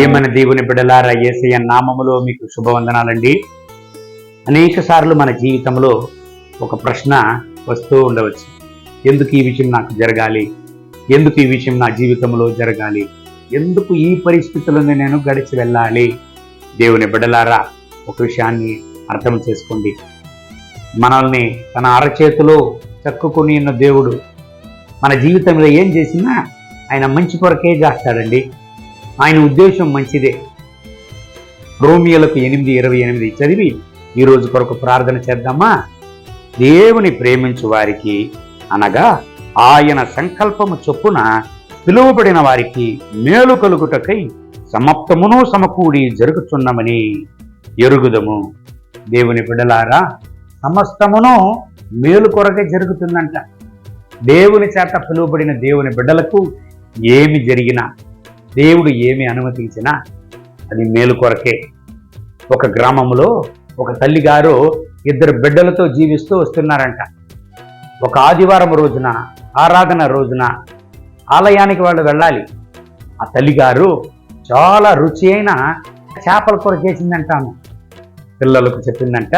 ప్రియమైన దేవుని బిడలారా ఏసయ్య నామములో మీకు శుభవందనాలండి. అనేక సార్లు మన జీవితంలో ఒక ప్రశ్న వస్తూ ఉండవచ్చు. ఎందుకు ఈ విషయం నాకు జరగాలి? ఎందుకు ఈ విషయం నా జీవితంలో జరగాలి? ఎందుకు ఈ పరిస్థితులను నేను గడిచి వెళ్ళాలి? దేవుని బిడలారా ఒక విషయాన్ని అర్థం చేసుకోండి. మనల్ని తన అరచేతిలో చక్కుకొని ఉన్న దేవుడు మన జీవితంలో ఏం చేసినా ఆయన మంచి కొరకే చేస్తాడండి. ఆయన ఉద్దేశం మంచిదే. రోమియోలకు ఎనిమిది ఇరవై ఎనిమిది చదివి ఈ రోజు కొరకు ప్రార్థన చేద్దామా? దేవుని ప్రేమించు వారికి అనగా ఆయన సంకల్పము చొప్పున పిలువబడిన వారికి మేలు కలుగుటకై సమప్తమును సమకూడి జరుగుతున్నమని ఎరుగుదము. దేవుని బిడలారా సమస్తమును మేలు కొరకే జరుగుతుందంట. దేవుని చేత పిలువబడిన దేవుని బిడ్డలకు ఏమి జరిగినా దేవుడు ఏమి అనుమతించినా అది మేలు కొరకే. ఒక గ్రామంలో ఒక తల్లిగారు ఇద్దరు బిడ్డలతో జీవిస్తూ వస్తున్నారంట. ఒక ఆదివారం రోజున ఆరాధన రోజున ఆలయానికి వాళ్ళు వెళ్ళాలి. ఆ తల్లిగారు చాలా రుచి అయిన చేపల కూర చేసిందంట పిల్లలకు చెప్పిందంట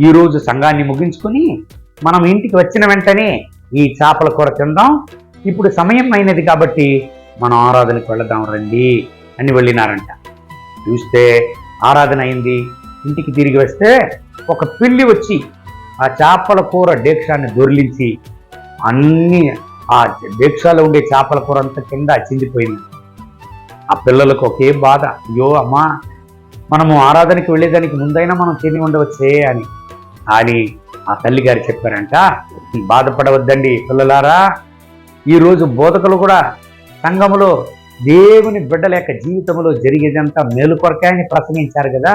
ఈరోజు సంఘాన్ని ముగించుకొని మనం ఇంటికి వచ్చిన వెంటనే ఈ చేపల కూర తిందాం. ఇప్పుడు సమయం అయినది కాబట్టి మనం ఆరాధనకు వెళదాం రండి అని వెళ్ళినారంట. చూస్తే ఆరాధన అయింది. ఇంటికి తిరిగి వస్తే ఒక పిల్లి వచ్చి ఆ చేపల కూర డేక్షాన్ని దొరిలించి అన్ని ఆ డేక్షాలో ఉండే చేపల కూర అంతా కింద చిందిపోయింది. ఆ పిల్లలకు ఒకే బాధ. అయ్యో అమ్మా మనము ఆరాధనకి వెళ్ళేదానికి ముందైనా మనం తిని ఉండవచ్చే అని. అని ఆ తల్లి గారు చెప్పారంట. బాధపడవద్దండి పిల్లలారా ఈరోజు బోధకులు కూడా సంఘములో దేవుని బిడ్డల యొక్క జీవితంలో జరిగేదంతా మేలు కొరకే అని ప్రసంగించారు కదా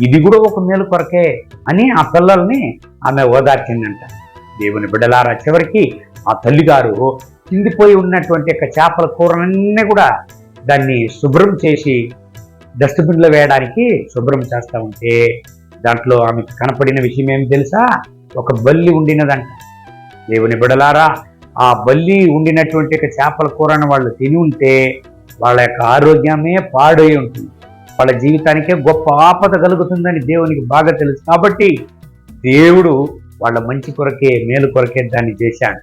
ఇది కూడా ఒక మేలు కొరకే అని ఆ పిల్లల్ని ఆమె ఓదార్చిందంట. దేవుని బిడ్డలారా చివరికి ఆ తల్లిగారు కిందిపోయి ఉన్నటువంటి యొక్క చేపల కూరలన్నీ కూడా దాన్ని శుభ్రం చేసి డస్ట్బిన్లో వేయడానికి శుభ్రం చేస్తూ ఉంటే దాంట్లో ఆమెకు కనపడిన విషయం ఏమి తెలుసా? ఒక బల్లి ఉండినదంట. దేవుని బిడలారా ఆ బల్లి ఉండినటువంటి చేపల కూరను వాళ్ళు తిని ఉంటే వాళ్ళ యొక్క ఆరోగ్యమే పాడై ఉంటుంది. వాళ్ళ జీవితానికే గొప్ప ఆపద కలుగుతుందని దేవునికి బాగా తెలుసు. కాబట్టి దేవుడు వాళ్ళ మంచి కొరకే మేలు కొరకే దాన్ని చేశాడు.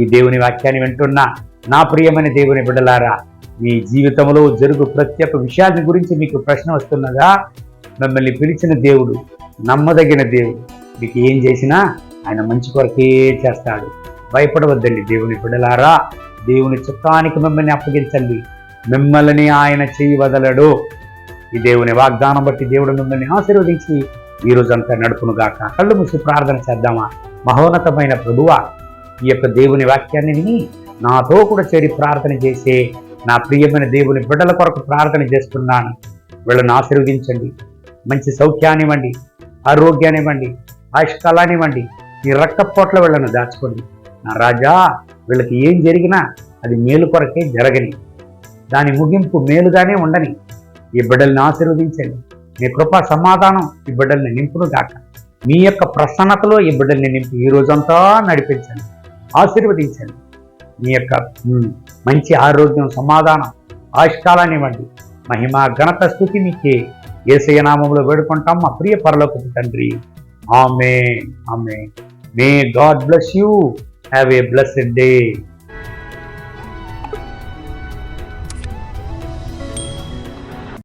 ఈ దేవుని వాక్యాన్ని వింటున్న నా ప్రియమైన దేవుని బిడ్డలారా మీ జీవితంలో జరుగు ప్రతి ఒక్క విషయాన్ని గురించి మీకు ప్రశ్న వస్తున్నదా? మిమ్మల్ని పిలిచిన దేవుడు నమ్మదగిన దేవుడు మీకు ఏం చేసినా ఆయన మంచి కొరకే చేస్తాడు. భయపడవద్దండి దేవుని బిడలారా దేవుని చిత్తానికి మిమ్మల్ని అప్పగించండి. మిమ్మల్ని ఆయన చేయి వదలడు ఈ దేవుని వాగ్దానం బట్టి దేవుడు మిమ్మల్ని ఆశీర్వదించి ఈ రోజంతా నడుపునుగాక కళ్ళు మూసి ప్రార్థన చేద్దామా? మహోన్నతమైన ప్రభువ ఈ యొక్క దేవుని వాక్యాన్ని విని నాతో కూడా చేరి ప్రార్థన చేసే నా ప్రియమైన దేవుని బిడ్డల కొరకు ప్రార్థన చేస్తున్నాను. వీళ్ళని ఆశీర్వదించండి. మంచి సౌఖ్యాన్నివ్వండి ఆరోగ్యాన్ని ఇవ్వండి. ఆయుష్కాలాన్ని ఇవ్వండి. ఈ రక్తపోట్ల వీళ్ళను దాచుకోండి. రాజా వీళ్ళకి ఏం జరిగినా అది మేలు కొరకే జరగని. దాని ముగింపు మేలుగానే ఉండని. ఈ బిడ్డల్ని ఆశీర్వదించండి. మీ కృపా సమాధానం ఈ బిడ్డల్ని నింపును గాక. మీ యొక్క ప్రసన్నతలో ఈ బిడ్డల్ని నింపి ఈ రోజంతా నడిపించండి. ఆశీర్వదించండి. మీ యొక్క మంచి ఆరోగ్యం సమాధానం ఆయుష్కాలాన్ని ఇవ్వండి. మహిమ ఘనత స్థుతి మీకే ఏసయ నామంలో వేడుకుంటాం. మా ప్రియ పరలోకపు తండ్రి. ఆమె ఆమె may God bless you. Have a blessed day.